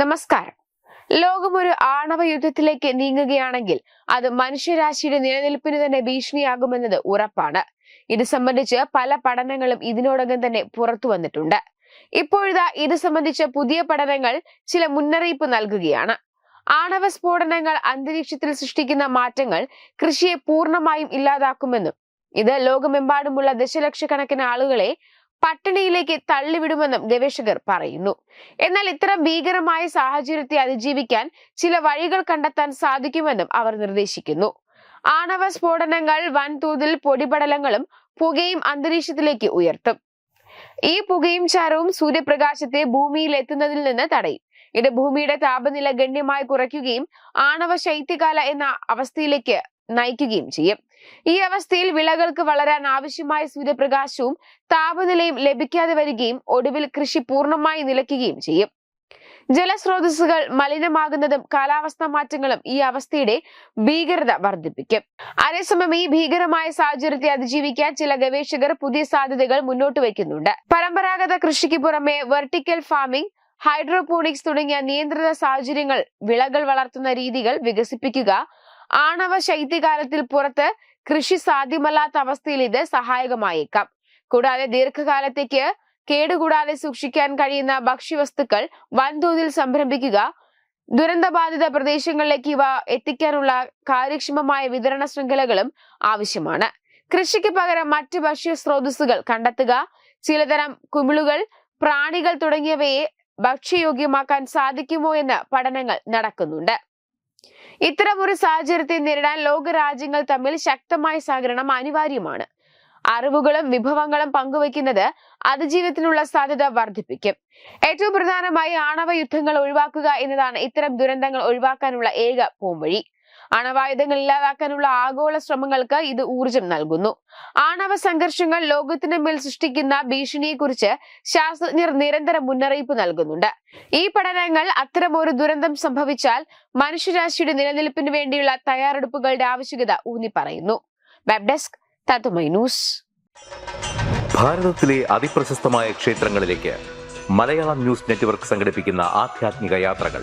നമസ്കാരം. ലോകം ഒരു ആണവ യുദ്ധത്തിലേക്ക് നീങ്ങുകയാണെങ്കിൽ അത് മനുഷ്യരാശിയുടെ നിലനിൽപ്പിന് തന്നെ ഭീഷണിയാകുമെന്നത് ഉറപ്പാണ്. ഇത് സംബന്ധിച്ച് പല പഠനങ്ങളും ഇതിനോടകം തന്നെ പുറത്തു വന്നിട്ടുണ്ട്. ഇപ്പോഴിതാ ഇത് സംബന്ധിച്ച പുതിയ പഠനങ്ങൾ ചില മുന്നറിയിപ്പ് നൽകുകയാണ്. ആണവ സ്ഫോടനങ്ങൾ അന്തരീക്ഷത്തിൽ സൃഷ്ടിക്കുന്ന മാറ്റങ്ങൾ കൃഷിയെ പൂർണമായും ഇല്ലാതാക്കുമെന്നും ഇത് ലോകമെമ്പാടുമുള്ള ദശലക്ഷക്കണക്കിന് ആളുകളെ പട്ടിണിയിലേക്ക് തള്ളിവിടുമെന്നും ഗവേഷകർ പറയുന്നു. എന്നാൽ ഇത്തരം ഭീകരമായ സാഹചര്യത്തെ അതിജീവിക്കാൻ ചില വഴികൾ കണ്ടെത്താൻ സാധിക്കുമെന്നും അവർ നിർദ്ദേശിക്കുന്നു. ആണവ സ്ഫോടനങ്ങൾ വൻതോതിൽ പൊടിപടലങ്ങളും പുകയും അന്തരീക്ഷത്തിലേക്ക് ഉയർത്തും. ഈ പുകയും ചാരവും സൂര്യപ്രകാശത്തെ ഭൂമിയിൽ എത്തുന്നതിൽ നിന്ന് തടയും. ഇത് ഭൂമിയുടെ താപനില ഗണ്യമായി കുറയ്ക്കുകയും ആണവ ശൈത്യകാല എന്ന അവസ്ഥയിലേക്ക് നയിക്കുകയും ചെയ്യും. ഈ അവസ്ഥയിൽ വിളകൾക്ക് വളരാൻ ആവശ്യമായ സൂര്യപ്രകാശവും താപനിലയും ലഭിക്കാതെ വരികയും ഒടുവിൽ കൃഷി പൂർണമായി നിലയ്ക്കുകയും ചെയ്യും. ജലസ്രോതസ്സുകൾ മലിനമാകുന്നതും കാലാവസ്ഥാ മാറ്റങ്ങളും ഈ അവസ്ഥയുടെ ഭീകരത വർദ്ധിപ്പിക്കും. അതേസമയം ഈ ഭീകരമായ സാഹചര്യത്തെ അതിജീവിക്കാൻ ചില ഗവേഷകർ പുതിയ സാധ്യതകൾ മുന്നോട്ട് വയ്ക്കുന്നുണ്ട്. പരമ്പരാഗത കൃഷിക്ക് പുറമെ വെർട്ടിക്കൽ ഫാമിംഗ് ഹൈഡ്രോപോണിക്സ് തുടങ്ങിയ നിയന്ത്രിത സാഹചര്യങ്ങൾ വിളകൾ വളർത്തുന്ന രീതികൾ വികസിപ്പിക്കുക ആണവ ശൈത്യകാലത്തിൽ പുറത്ത് കൃഷി സാധ്യമല്ലാത്ത അവസ്ഥയിൽ ഇത് സഹായകമായേക്കാം. കൂടാതെ ദീർഘകാലത്തേക്ക് കേടുകൂടാതെ സൂക്ഷിക്കാൻ കഴിയുന്ന ഭക്ഷ്യവസ്തുക്കൾ വൻതോതിൽ സംരംഭിക്കുക ദുരന്തബാധിത പ്രദേശങ്ങളിലേക്ക് ഇവ എത്തിക്കാനുള്ള കാര്യക്ഷമമായ വിതരണ ശൃംഖലകളും ആവശ്യമാണ്. കൃഷിക്ക് പകരം മറ്റ് ഭക്ഷ്യ സ്രോതസ്സുകൾ കണ്ടെത്തുക ചിലതരം കുമിളുകൾ പ്രാണികൾ തുടങ്ങിയവയെ ഭക്ഷ്യയോഗ്യമാക്കാൻ സാധിക്കുമോ എന്ന് പഠനങ്ങൾ നടക്കുന്നുണ്ട്. ഇത്തരം ഒരു സാഹചര്യത്തെ നേരിടാൻ ലോകരാജ്യങ്ങൾ തമ്മിൽ ശക്തമായ സഹകരണം അനിവാര്യമാണ്. അറിവുകളും വിഭവങ്ങളും പങ്കുവയ്ക്കുന്നത് അതിജീവനത്തിനുള്ള സാധ്യത വർദ്ധിപ്പിക്കും. ഏറ്റവും പ്രധാനമായി ആണവ യുദ്ധങ്ങൾ ഒഴിവാക്കുക എന്നതാണ് ഇത്തരം ദുരന്തങ്ങൾ ഒഴിവാക്കാനുള്ള ഏക പോംവഴി. ആണവായുധങ്ങൾ ഇല്ലാതാക്കാനുള്ള ആഗോള ശ്രമങ്ങൾക്ക് ഇത് ഊർജം നൽകുന്നു. ആണവ സംഘർഷങ്ങൾ ലോകത്തിന് മേൽ സൃഷ്ടിക്കുന്ന ഭീഷണിയെക്കുറിച്ച് ശാസ്ത്രജ്ഞർ നിരന്തരം മുന്നറിയിപ്പ് നൽകുന്നുണ്ട്. ഈ പഠനങ്ങൾ അത്തരം ഒരു ദുരന്തം സംഭവിച്ചാൽ മനുഷ്യരാശിയുടെ നിലനിൽപ്പിന് വേണ്ടിയുള്ള തയ്യാറെടുപ്പുകളുടെ ആവശ്യകത ഊന്നി പറയുന്നു വെബ് ഡെസ്ക് ഭാരതത്തിലെ അതിപ്രശസ്തമായ ക്ഷേത്രങ്ങളിലേക്ക് മലയാളം ന്യൂസ് നെറ്റ്വർക്ക് സംഘടിപ്പിക്കുന്ന ആധ്യാത്മിക യാത്രകൾ.